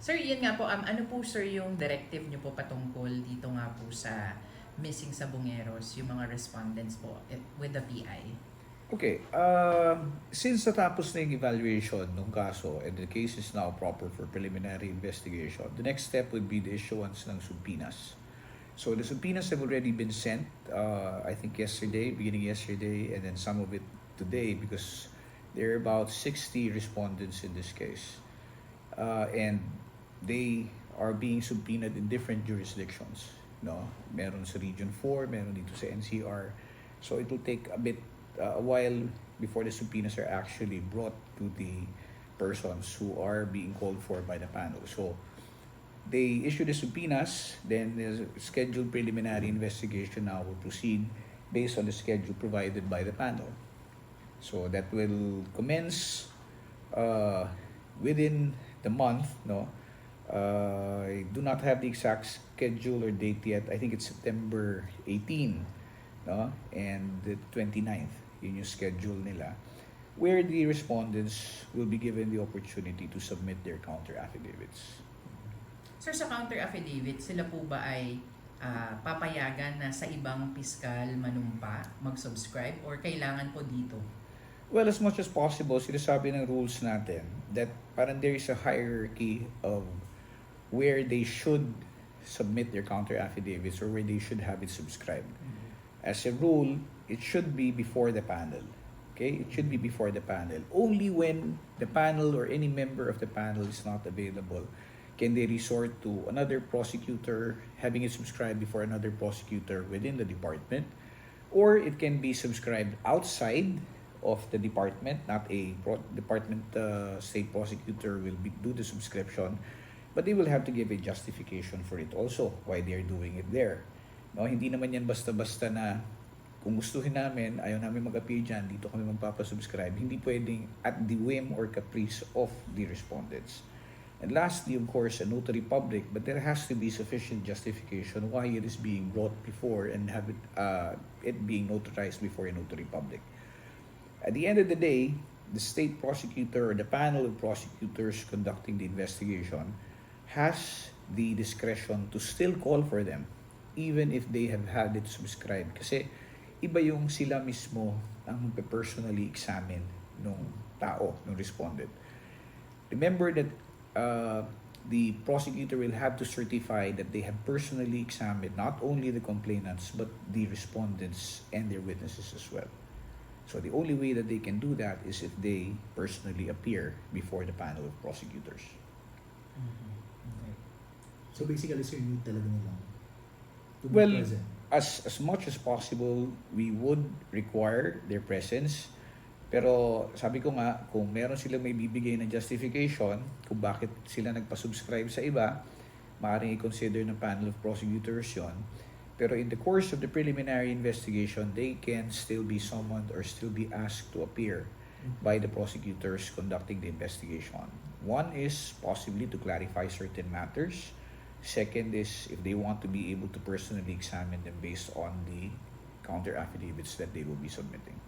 Sir, yun nga po, um, ano po sir yung directive nyo po patungkol dito nga po sa missing sa Bungeros, yung mga respondents po with the PI? Okay, uh, since natapos na yung evaluation ng kaso and the case is now proper for preliminary investigation, the next step would be the issuance ng subpoenas. So the subpoenas have already been sent, uh, I think yesterday, beginning yesterday, and then some of it today because there are about 60 respondents in this case. Uh, and they are being subpoenaed in different jurisdictions. No? Meron sa Region 4, meron dito sa NCR. So it will take a bit, uh, a while before the subpoenas are actually brought to the persons who are being called for by the panel. So they issue the subpoenas, then the scheduled preliminary investigation now will proceed based on the schedule provided by the panel. So that will commence uh, within the month, no? Uh, I do not have the exact schedule or date yet. I think it's September 18, no? And the 29th, yun yung schedule nila. Where the respondents will be given the opportunity to submit their counter affidavits. Sir, sa counter affidavit, sila po ba ay ah, papayagan na sa ibang piskal manumpa, mag-subscribe, or kailangan po dito? Well, as much as possible, sinasabi ng rules natin that parang there is a hierarchy of where they should submit their counter affidavits or where they should have it subscribed. As a rule, it should be before the panel. Okay? It should be before the panel. Only when the panel or any member of the panel is not available can they resort to another prosecutor having it subscribed before another prosecutor within the department or it can be subscribed outside of the department not a department uh, state prosecutor will be, do the subscription but they will have to give a justification for it also why they are doing it there. No hindi naman yan basta-basta na kung gustuhin namin ayaw namin mag-appear dyan dito kami magpapasubscribe. Hindi pwedeng at the whim or caprice of the respondents. And lastly, of course, a notary public, but there has to be sufficient justification why it is being brought before and have it, uh, it being notarized before a notary public. At the end of the day, the state prosecutor or the panel of prosecutors conducting the investigation has the discretion to still call for them even if they have had it subscribed. Kasi iba yung sila mismo ang personally examine nung tao, nung respondent. Remember that uh, the prosecutor will have to certify that they have personally examined not only the complainants but the respondents and their witnesses as well. So the only way that they can do that is if they personally appear before the panel of prosecutors. So basically, sir, need talaga nilang to be Well, present. As as much as possible, we would require their presence. Pero sabi ko nga, kung meron sila may bibigay na justification kung bakit sila nagpa-subscribe sa iba, maaaring i-consider ng panel of prosecutors yon. Pero in the course of the preliminary investigation, they can still be summoned or still be asked to appear by the prosecutors conducting the investigation. One is possibly to clarify certain matters. Second is if they want to be able to personally examine them based on the counter affidavits that they will be submitting.